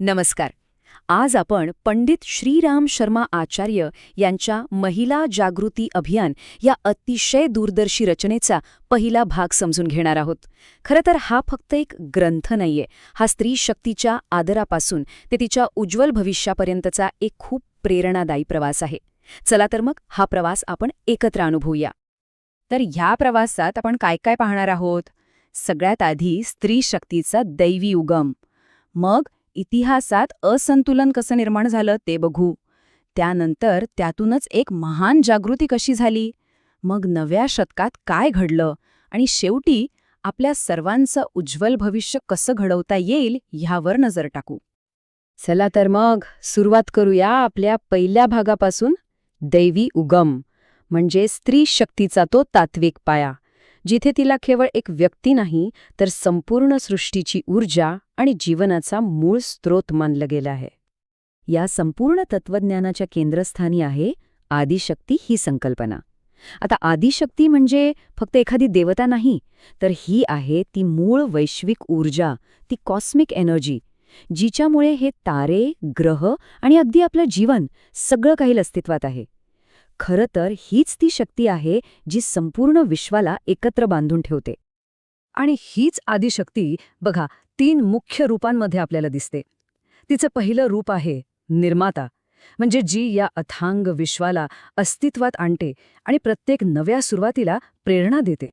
नमस्कार. आज आपण पंडित श्रीराम शर्मा आचार्य यांच्या महिला जागृती अभियान या अतिशय दूरदर्शी रचनेचा पहिला भाग समजून घेणार आहोत. खरं तर हा फक्त एक ग्रंथ नाहीये. हा स्त्री शक्तीच्या आदरापासून ते तिच्या उज्ज्वल भविष्यापर्यंतचा एक खूप प्रेरणादायी प्रवास आहे. चला तर मग हा प्रवास आपण एकत्र अनुभवूया. तर ह्या प्रवासात आपण काय काय पाहणार आहोत? सगळ्यात आधी स्त्री शक्तीचा दैवी उगम. मग इतिहासात असंतुलन कसं निर्माण झालं ते बघू. त्यानंतर त्यातूनच एक महान जागृती कशी झाली? मग नव्या शतकात काय घडलं? आणि शेवटी आपल्या सर्वांचं उज्ज्वल भविष्य कसं घडवता येईल ह्यावर नजर टाकू. चला तर मग सुरुवात करूया आपल्या पहिल्या भागापासून. दैवी उगम म्हणजे स्त्री शक्तीचा तो तात्विक पाया. जिथे तिला केवळ एक व्यक्ती नाही तर संपूर्ण सृष्टीची ऊर्जा आणि जीवनाचा मूळ स्रोत मानलं गेलं आहे. या संपूर्ण तत्वज्ञानाच्या केंद्रस्थानी आहे आदिशक्ती ही संकल्पना. आता आदिशक्ती म्हणजे फक्त एखादी देवता नाही तर ही आहे ती मूळ वैश्विक ऊर्जा ती कॉस्मिक एनर्जी जिच्यामुळे हे तारे ग्रह आणि अगदी आपलं जीवन सगळं काही अस्तित्वात आहे. खरं तर हीच ती शक्ती आहे जी संपूर्ण विश्वाला एकत्र बांधून ठेवते. आणि हीच आदिशक्ती बघा तीन मुख्य रूपांमध्ये आपल्याला दिसते. तिचं पहिलं रूप आहे निर्माता म्हणजे जी या अथांग विश्वाला अस्तित्वात आणते आणि प्रत्येक नव्या सुरुवातीला प्रेरणा देते.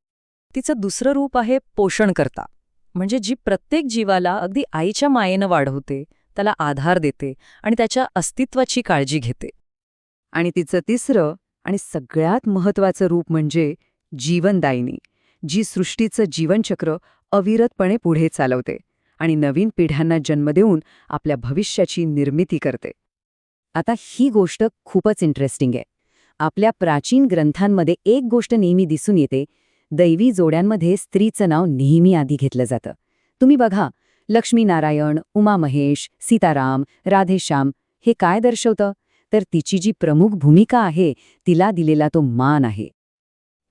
तिचं दुसरं रूप आहे पोषणकर्ता म्हणजे जी प्रत्येक जीवाला अगदी आईच्या मायेनं वाढवते त्याला आधार देते आणि त्याच्या अस्तित्वाची काळजी घेते. आणि तिचं तिसरं आणि सगळ्यात महत्वाचं रूप म्हणजे जीवनदायिनी जी सृष्टीचं जीवनचक्र अविरतपणे पुढे चालवते आणि नवीन पिढ्यांना जन्म देऊन आपल्या भविष्याची निर्मिती करते. आता ही गोष्ट खूपच इंटरेस्टिंग आहे. आपल्या प्राचीन ग्रंथांमध्ये एक गोष्ट नेहमी दिसून येते दैवी जोड्यांमध्ये स्त्रीचं नाव नेहमी आधी घेतलं जातं. तुम्ही बघा लक्ष्मीनारायण उमा महेश सीताराम राधेश्याम हे काय दर्शवतं? तर तिची जी प्रमुख भूमिका आहे तिला दिलेला तो मान आहे.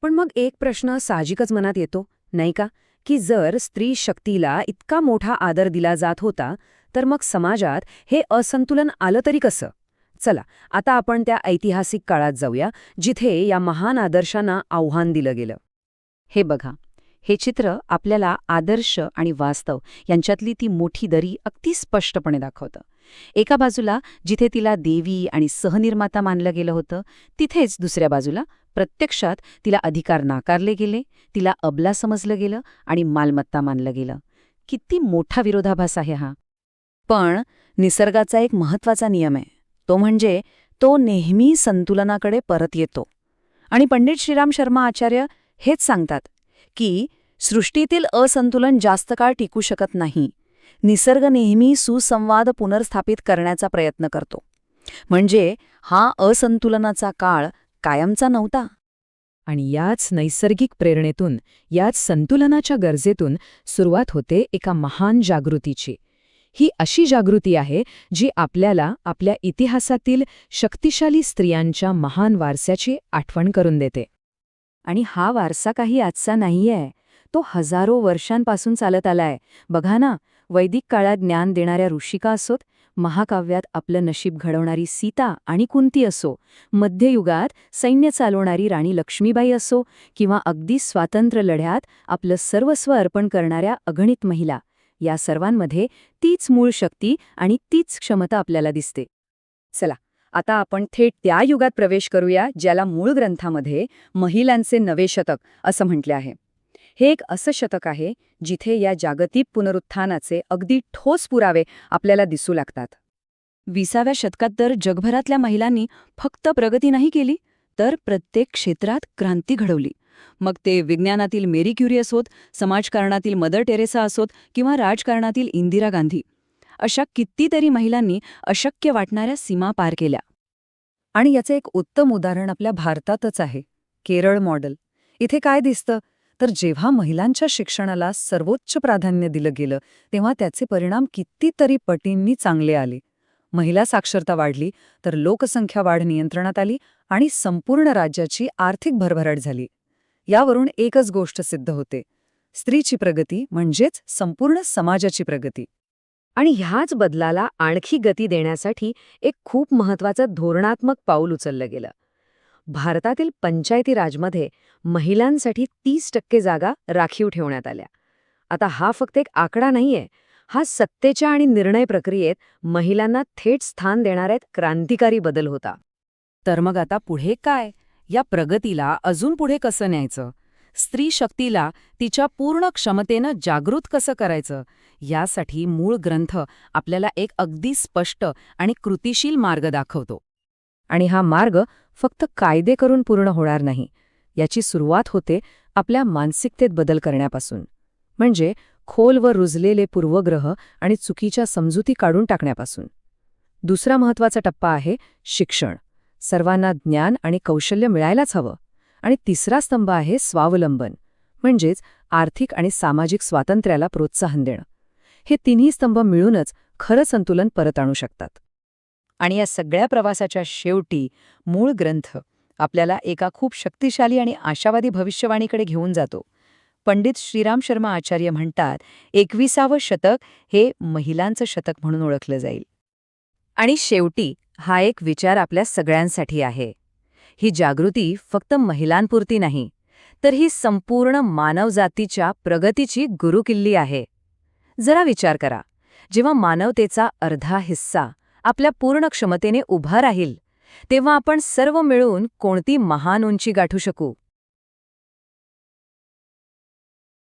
पण मग एक प्रश्न साहजिकच मनात येतो नाही का? की जर स्त्री शक्तीला इतका मोठा आदर दिला जात होता तर मग समाजात हे असंतुलन आलं तरी कसं? चला आता आपण त्या ऐतिहासिक काळात जाऊया जिथे या महान आदर्शांना आव्हान दिलं गेलं. हे बघा हे चित्र आपल्याला आदर्श आणि वास्तव यांच्यातली ती मोठी दरी अगदी स्पष्टपणे दाखवतं. एका बाजूला जिथे तिला देवी आणि सहनिर्माता मानलं गेलं होतं तिथेच दुसऱ्या बाजूला प्रत्यक्षात तिला अधिकार नाकारले गेले तिला अबला समजलं गेलं आणि मालमत्ता मानलं गेलं. किती मोठा विरोधाभास आहे हा. पण निसर्गाचा एक महत्त्वाचा नियम आहे. तो म्हणजे तो नेहमी संतुलनाकडे परत येतो. आणि पंडित श्रीराम शर्मा आचार्य हेच सांगतात की सृष्टीतील असंतुलन जास्त काळ टिकू शकत नाही. निसर्ग नेहमी सुसंवाद पुनर्स्थापित करण्याचा प्रयत्न करतो. म्हणजे हा असंतुलनाचा काळ कायमचा नव्हता. आणि याच नैसर्गिक प्रेरणेतून याच संतुलनाच्या गरजेतून सुरुवात होते एका महान जागृतीची. ही अशी जागृती आहे जी आपल्याला आपल्या इतिहासातील शक्तिशाली स्त्रियांच्या महान वारस्याची आठवण करून देते. आणि हा वारसा काही आजचा नाहीये. तो हजारो वर्षांपासून चालत आलाय. बघा ना वैदिक काळात ज्ञान देणाऱ्या ऋषिका असोत महाकाव्यात आपलं नशीब घडवणारी सीता आणि कुंती असो मध्ययुगात सैन्य चालवणारी राणी लक्ष्मीबाई असो किंवा अगदी स्वातंत्र्य लढ्यात आपलं सर्वस्व अर्पण करणाऱ्या अगणित महिला या सर्वांमध्ये तीच मूळ शक्ती आणि तीच क्षमता आपल्याला दिसते. चला आता आपण थेट त्या युगात प्रवेश करूया ज्याला मूळ ग्रंथामध्ये महिलांचे नवे शतक असं म्हटले आहे. हे एक असं शतक आहे जिथे या जागतिक पुनरुत्थानाचे अगदी ठोस पुरावे आपल्याला दिसू लागतात. विसाव्या शतकात तर जगभरातल्या महिलांनी फक्त प्रगती नाही केली तर प्रत्येक क्षेत्रात क्रांती घडवली. मग ते विज्ञानातील मेरी क्युरी असोत समाजकारणातील मदर टेरेसा असोत किंवा राजकारणातील इंदिरा गांधी अशा कितीतरी महिलांनी अशक्य वाटणाऱ्या सीमा पार केल्या. आणि याचं एक उत्तम उदाहरण आपल्या भारतातच आहे केरळ मॉडेल. इथे काय दिसतं? तर जेव्हा महिलांच्या शिक्षणाला सर्वोच्च प्राधान्य दिलं गेलं तेव्हा त्याचे परिणाम कितीतरी पटींनी चांगले आले. महिला साक्षरता वाढली तर लोकसंख्या वाढ नियंत्रणात आली आणि संपूर्ण राज्याची आर्थिक भरभराट झाली. यावरून एकच गोष्ट सिद्ध होते. स्त्रीची प्रगती म्हणजेच संपूर्ण समाजाची प्रगती. आणि ह्याच बदलाला आणखी गती देण्यासाठी एक खूप महत्वाचं धोरणात्मक पाऊल उचललं गेलं. भारतातील पंचायती राजमध्ये महिलांसाठी तीस टक्के जागा राखीव ठेवण्यात आल्या. आता हा फक्त एक आकडा नाहीये हा सत्तेच्या आणि निर्णय प्रक्रियेत महिलांना थेट स्थान देणारा क्रांतिकारी बदल होता. तर मग आता पुढे काय? या प्रगतीला अजून पुढे कसं न्यायचं? स्त्री शक्तीला तिच्या पूर्ण क्षमतेनं जागृत कसं करायचं? यासाठी मूळ ग्रंथ आपल्याला एक अगदी स्पष्ट आणि कृतिशील मार्ग दाखवतो. आणि हा मार्ग फक्त कायदे करून पूर्ण होणार नाही. याची सुरुवात होते आपल्या मानसिकतेत बदल करण्यापासून. म्हणजे खोल व रुजलेले पूर्वग्रह आणि चुकीच्या समजुती काढून टाकण्यापासून. दुसरा महत्त्वाचा टप्पा आहे शिक्षण. सर्वांना ज्ञान आणि कौशल्य मिळायलाच हवं. आणि तिसरा स्तंभ आहे स्वावलंबन. म्हणजेच आर्थिक आणि सामाजिक स्वातंत्र्याला प्रोत्साहन देणं. हे तिन्ही स्तंभ मिळूनच खरं संतुलन परत आणू शकतात. आणि या सगळ्या प्रवासाच्या शेवटी मूळ ग्रंथ आपल्याला एका खूप शक्तिशाली आणि आशावादी भविष्यवाणीकडे घेऊन जातो. पंडित श्रीराम शर्मा आचार्य म्हणतात एकविसावं शतक हे महिलांचं शतक म्हणून ओळखलं जाईल. आणि शेवटी हा एक विचार आपल्या सगळ्यांसाठी आहे. ही जागृती फक्त महिलांपुरती नाही तर ही संपूर्ण मानवजातीच्या प्रगतीची गुरुकिल्ली आहे. जरा विचार करा जेव्हा मानवतेचा अर्धा हिस्सा आपल्या पूर्ण क्षमतेने उभा राहील तेव्हा आपण सर्व मिळून कोणती महान उंची गाठू शकू?